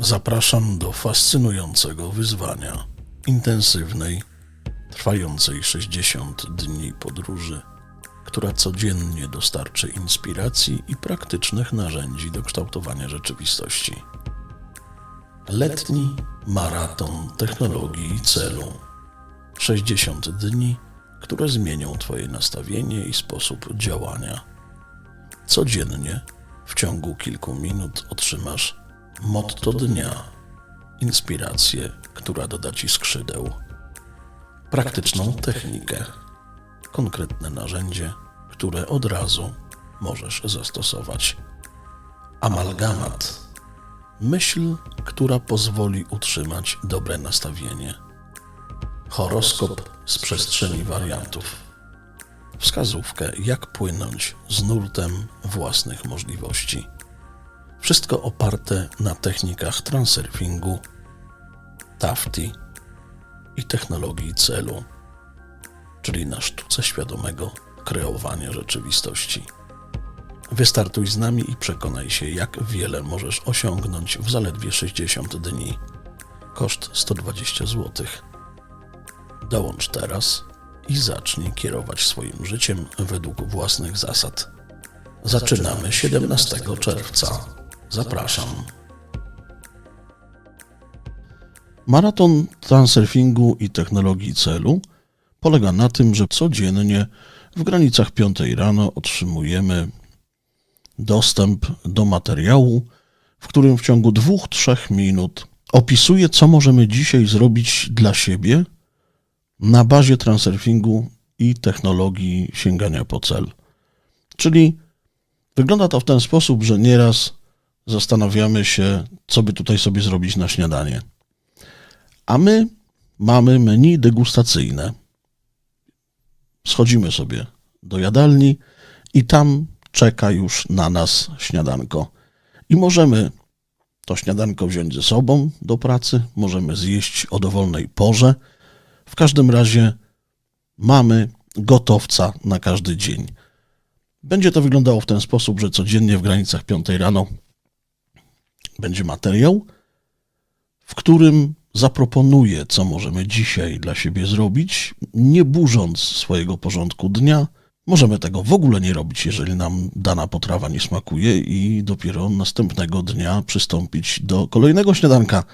Zapraszam do fascynującego wyzwania intensywnej, trwającej 60 dni podróży, która codziennie dostarczy inspiracji i praktycznych narzędzi do kształtowania rzeczywistości. Letni maraton technologii i celu. 60 dni, które zmienią Twoje nastawienie i sposób działania. Codziennie w ciągu kilku minut otrzymasz motto dnia, inspirację, która doda Ci skrzydeł, praktyczną technikę, konkretne narzędzie, które od razu możesz zastosować. Amalgamat. Myśl, która pozwoli utrzymać dobre nastawienie. Horoskop z przestrzeni wariantów. Wskazówkę, jak płynąć z nurtem własnych możliwości. Wszystko oparte na technikach transurfingu, tafti i technologii celu, czyli na sztuce świadomego kreowania rzeczywistości. Wystartuj z nami i przekonaj się, jak wiele możesz osiągnąć w zaledwie 60 dni. Koszt 120 zł. Dołącz teraz i zacznij kierować swoim życiem według własnych zasad. Zaczynamy 17 czerwca. Zapraszam. Maraton transurfingu i technologii celu polega na tym, że codziennie w granicach 5 rano otrzymujemy dostęp do materiału, w którym w ciągu 2-3 minut opisuję, co możemy dzisiaj zrobić dla siebie na bazie transurfingu i technologii sięgania po cel. Czyli wygląda to w ten sposób, że nieraz zastanawiamy się, co by tutaj sobie zrobić na śniadanie. A my mamy menu degustacyjne. Schodzimy sobie do jadalni i tam czeka już na nas śniadanko. I możemy to śniadanko wziąć ze sobą do pracy, możemy zjeść o dowolnej porze. W każdym razie mamy gotowca na każdy dzień. Będzie to wyglądało w ten sposób, że codziennie w granicach 5 rano będzie materiał, w którym zaproponuję, co możemy dzisiaj dla siebie zrobić, nie burząc swojego porządku dnia. Możemy tego w ogóle nie robić, jeżeli nam dana potrawa nie smakuje, i dopiero następnego dnia przystąpić do kolejnego śniadanka.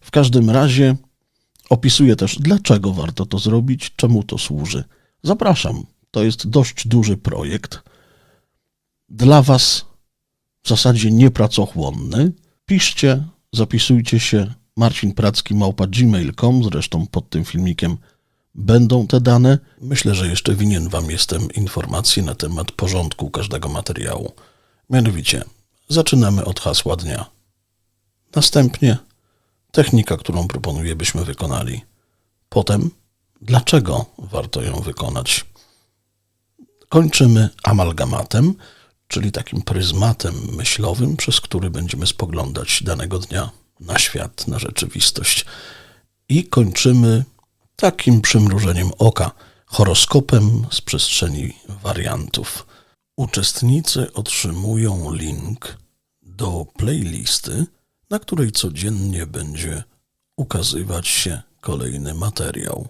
W każdym razie opisuję też, dlaczego warto to zrobić, czemu to służy. Zapraszam. To jest dość duży projekt. Dla Was w zasadzie niepracochłonny. Piszcie, zapisujcie się marcinpracki małpa gmail.com, zresztą pod tym filmikiem będą te dane. Myślę, że jeszcze winien Wam jestem informacji na temat porządku każdego materiału. Mianowicie, zaczynamy od hasła dnia. Następnie technika, którą proponuję, byśmy wykonali. Potem, dlaczego warto ją wykonać. Kończymy amalgamatem, czyli takim pryzmatem myślowym, przez który będziemy spoglądać danego dnia na świat, na rzeczywistość. I kończymy takim przymrużeniem oka, horoskopem z przestrzeni wariantów. Uczestnicy otrzymują link do playlisty, na której codziennie będzie ukazywać się kolejny materiał.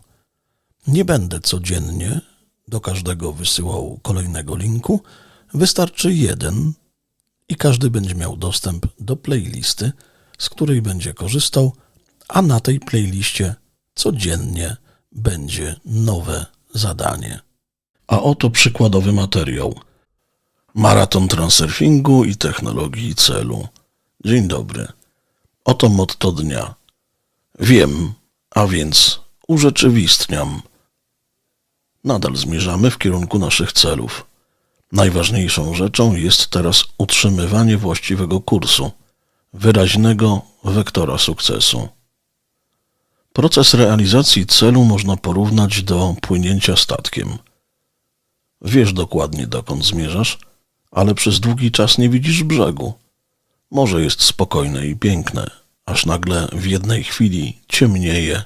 Nie będę codziennie do każdego wysyłał kolejnego linku, wystarczy jeden i każdy będzie miał dostęp do playlisty, z której będzie korzystał, a na tej playliście codziennie będzie nowe zadanie. A oto przykładowy materiał. Maraton transurfingu i technologii celu. Dzień dobry. Oto motto dnia. Wiem, a więc urzeczywistniam. Nadal zmierzamy w kierunku naszych celów. Najważniejszą rzeczą jest teraz utrzymywanie właściwego kursu, wyraźnego wektora sukcesu. Proces realizacji celu można porównać do płynięcia statkiem. Wiesz dokładnie, dokąd zmierzasz, ale przez długi czas nie widzisz brzegu. Morze jest spokojne i piękne, aż nagle w jednej chwili ciemnieje,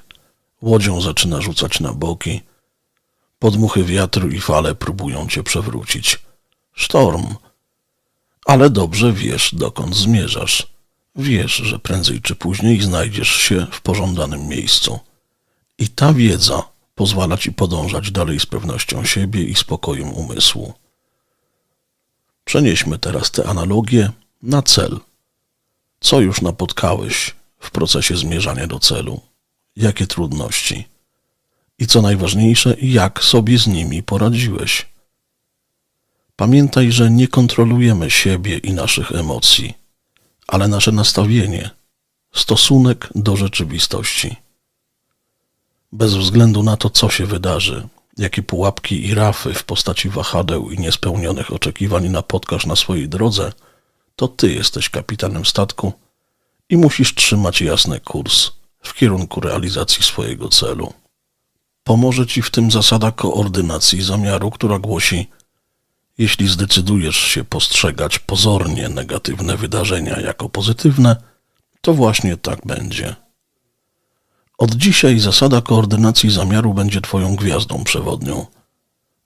łodzią zaczyna rzucać na boki. Podmuchy wiatru i fale próbują cię przewrócić. Sztorm. Ale dobrze wiesz, dokąd zmierzasz. Wiesz, że prędzej czy później znajdziesz się w pożądanym miejscu. I ta wiedza pozwala ci podążać dalej z pewnością siebie i spokojem umysłu. Przenieśmy teraz tę analogię na cel. Co już napotkałeś w procesie zmierzania do celu? Jakie trudności? I co najważniejsze, jak sobie z nimi poradziłeś? Pamiętaj, że nie kontrolujemy siebie i naszych emocji, ale nasze nastawienie, stosunek do rzeczywistości. Bez względu na to, co się wydarzy, jakie pułapki i rafy w postaci wahadeł i niespełnionych oczekiwań napotkasz na swojej drodze, to ty jesteś kapitanem statku i musisz trzymać jasny kurs w kierunku realizacji swojego celu. Pomoże ci w tym zasada koordynacji zamiaru, która głosi: Jeśli zdecydujesz się postrzegać pozornie negatywne wydarzenia jako pozytywne, to właśnie tak będzie. Od dzisiaj zasada koordynacji zamiaru będzie Twoją gwiazdą przewodnią.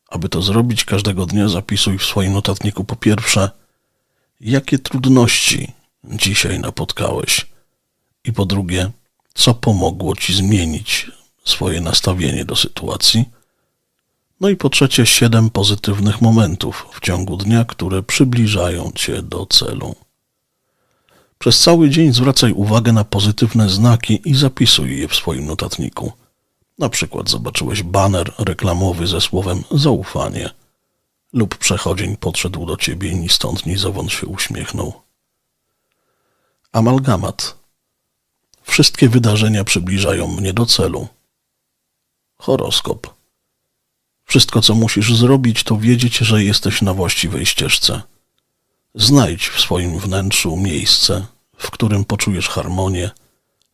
Aby to zrobić, każdego dnia zapisuj w swoim notatniku po pierwsze, jakie trudności dzisiaj napotkałeś, i po drugie, co pomogło Ci zmienić swoje nastawienie do sytuacji. No i po trzecie, siedem pozytywnych momentów w ciągu dnia, które przybliżają Cię do celu. Przez cały dzień zwracaj uwagę na pozytywne znaki i zapisuj je w swoim notatniku. Na przykład zobaczyłeś baner reklamowy ze słowem zaufanie lub przechodzień podszedł do ciebie i ni stąd ni zowąd się uśmiechnął. Amalgamat. Wszystkie wydarzenia przybliżają mnie do celu. Horoskop. Wszystko, co musisz zrobić, to wiedzieć, że jesteś na właściwej ścieżce. Znajdź w swoim wnętrzu miejsce, w którym poczujesz harmonię,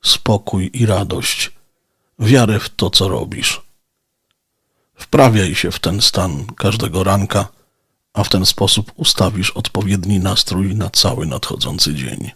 spokój i radość, wiarę w to, co robisz. Wprawiaj się w ten stan każdego ranka, a w ten sposób ustawisz odpowiedni nastrój na cały nadchodzący dzień.